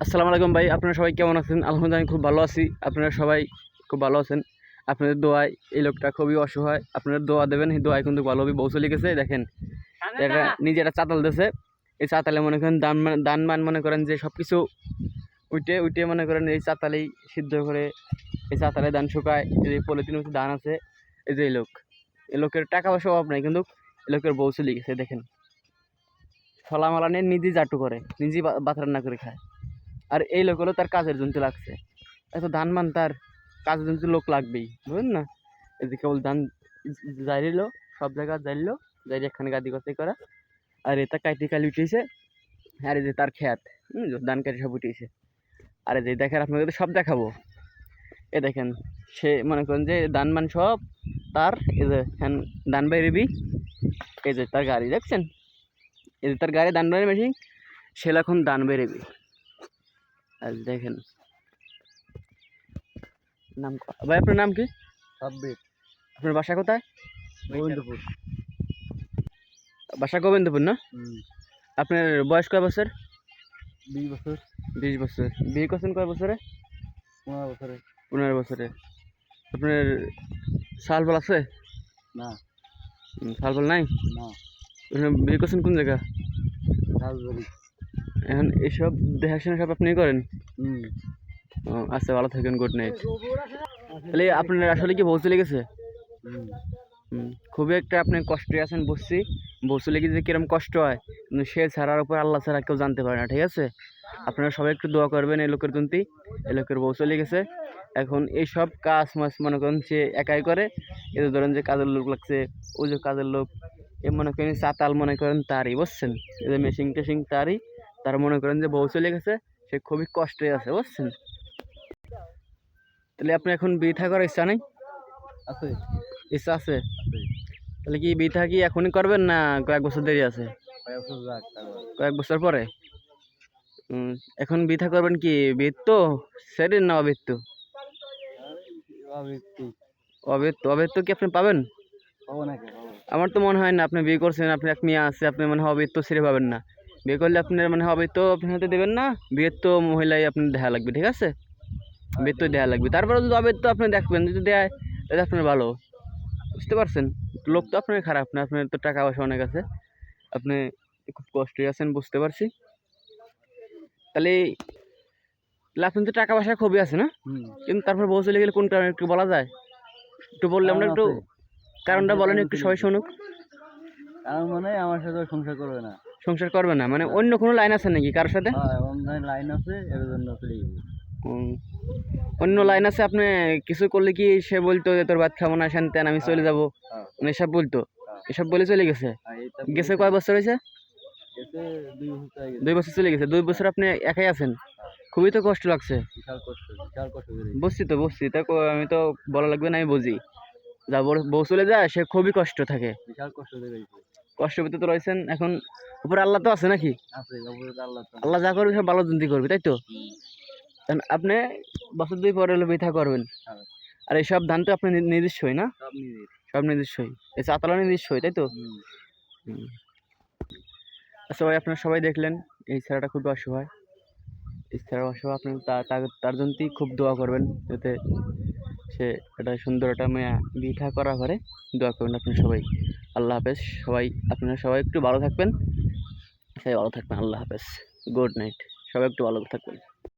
আসসালামু আলাইকুম ভাই আপনারা সবাই কেমন আছেন? আলহামদুলিল্লাহ আমি খুব ভালো আছি। আপনারা সবাই খুব ভালো আছেন? আপনাদের দোয়ায় এই লোকটা খুবই অসহায়। আপনারা দোয়া দেবেন এই দোয়ায় কিন্তু ভালোভাবে বউ চলে গেছে দেখেন। এটা নিজে একটা চাতাল দিয়েছে এই চাতালে মনে করেন দান মান- দান মান মনে করেন যে সব কিছু উঠে উঠে মনে করেন এই চাতালেই সিদ্ধ করে এই চাতালে ধান শুকায় এই যে পলিথিন ধান আছে এই যে এই লোক। এই লোকের টাকা পয়সা অভাব নাই কিন্তু এই লোকের বউ চলে গেছে দেখেন। ফলামালা নিয়ে নিজেই জাটু করে নিজেই বা- ভাত রান্না করে খায়। আর এই লোক হলো তার কাজের জন্য লাগছে। এত ধান মান তার কাজের জন্য লোক লাগবেই, বুঝলেন না? যে কেবল ধান যাইলো সব জায়গা যাইলো যাই এখানে গাদি গছাই করা। আর এটা কাইটি কালি উঠেছে আর এই যে তার খেত হুম ধান কাটি সব উঠেছে আর এই যে দেখেন, আপনাকে তো সব দেখাবো। এ দেখেন, সে মনে করেন যে ধান মান সব তার, এই যে হ্যান, ধান বাইরেবি এই যে তার গাড়ি, দেখছেন? এই যে তার গাড়ি, ধান বাইরে মেশিন সে এখন ধান বেরেবি দেখেন। নাম ভাই আপনার নাম কি? ছাব্বিশ আপনার বাসা কোথায়? গোবিন্দপুর। বাসা গোবিন্দপুর না? আপনার বয়স কয় বছর? বিশ বছর। বিশ বছর। বিয়ে করছেন কয় বছরে? পনেরো বছরে। পনেরো বছরে। আপনার সাল ফল আছে? না। সাল ফল নাই? না। আপনি বিয়ে করছেন কোন জায়গা? রাজবাড়ি এখন এইসব দেখাশোনা সব আপনি করেন? ও, আচ্ছা ভালো থাকেন গুড নাইট তাহলে আপনার আসলে কি বউ চলে গেছে হুম। হুম, খুবই একটা আপনি কষ্টে আছেন বুঝছি বসে লেগে যে কিরম কষ্ট হয়। কিন্তু সে ছাড়ার উপর আল্লাহ ছাড়া কেউ জানতে পারে না ঠিক আছে? আপনারা সবাই একটু দোয়া করবেন এই লোকের জন্যই এই লোকের বউ চলে গেছে। এখন এই সব কাজ মাছ মনে করেন সে একাই করে। এই ধরেন যে কাজের লোক লাগছে ওই যে কাজের লোক এ মনে করেন চাতাল মনে করেন তারই বুঝছেন? এই যে মেশিন টেশিং তারই। তার মনে করেন যে বউ চলে গেছে সে খুবই কষ্টে আছে বুঝছেন? তাহলে আপনি এখন বিয়ে থাকার ইচ্ছা নেই? আছে। ইচ্ছা আছে? তাহলে কি বিয়ে কি এখনই করবেন না কয়েক বছর দেরি আছে? কয়েক বছর পরে? এখন বিয়ে করবেন কি বিয়ে তো সেদিন না অবিত তো আবৃত্তি অবিত অবিত কি আপনি পাবেন? আমার তো মনে হয় না আপনি বিয়ে করছেন আপনি এক মেয়ে আছে আপনি মানে অবিত তো ছেড়ে পাবেন না। বিয়ে করলে আপনার মানে হবে তো আপনি হতে দেবেন না বিয়ের তো মহিলাই আপনার দেখা লাগবে ঠিক আছে? বিয়ের তো দেওয়া লাগবে। তারপরে যদি অবিত তো আপনি দেখবেন যদি দেয় তাহলে আপনার ভালো। বুঝতে পারছেন? লোক তো আপনার খারাপ না আপনার তো টাকা পয়সা অনেক আছে। আপনি খুব কষ্টে আছেন বুঝতে পারছি। তাহলে তাহলে আপনার তো টাকা পয়সা খুবই আছে না? কিন্তু তারপর বউ চলে গেলে কোন কারণে একটু বলা যায়? একটু বললে আমরা একটু কারণটা বলেন একটু সবাই শুনুক। কারণ মানে আমার সাথে সংসার করবে না। সংসার করবে না? মানে অন্য কোনো লাইন আছে নাকি কারোর সাথে? হ্যাঁ লাইন আছে এর জন্য অন্য লাইন আছে আপনি কিছু করলে কি সে বলতো যে তোর ভাত খাব না শান্তেন আমি চলে যাব? হ্যাঁ। মানে এসব বলতো? হ্যাঁ। এসব বলে চলে গেছে? গেছে কয় বছর হয়েছে? দুই বছর চলে গেছে। দুই বছর আপনি একাই আছেন? খুবই তো কষ্ট লাগছে। বুঝছি তো বুঝছি তা আমি তো বলা লাগবে না আমি বুঝি। যা বউ চলে যায় সে খুবই কষ্ট থাকে। বিশাল কষ্ট করে গেছে কষ্ট পেতে তো রয়েছেন। এখন উপরে আল্লাহ তো আছে নাকি? আল্লাহ যা করবে সব ভালো জন্তি করবে তাই তো? আপনি বছর দুই পরে হলে বৃথা করবেন। হ্যাঁ। আর এইসব ধান তো আপনি নি- নিজস্বই না? সব নিজস্বই এই চাতালা নিজস্বই তাই তো। আচ্ছা ভাই আপনারা সবাই দেখলেন এই ছেলেটা খুবই অসহায়। এই ছেলেটা অসহায় আপনি তার জন্যই খুব দোয়া করবেন যাতে সে একটা সুন্দর একটা মেয়া বিঠা করা ঘরে। দোয়া করুন আপনি সবাই। আল্লাহ হাফেজ। সবাই, আপনারা সবাই একটু ভালো থাকবেন। সবাই ভালো থাকবেন। আল্লাহ হাফেজ। Good night. সবাই একটু ভালো থাকবেন।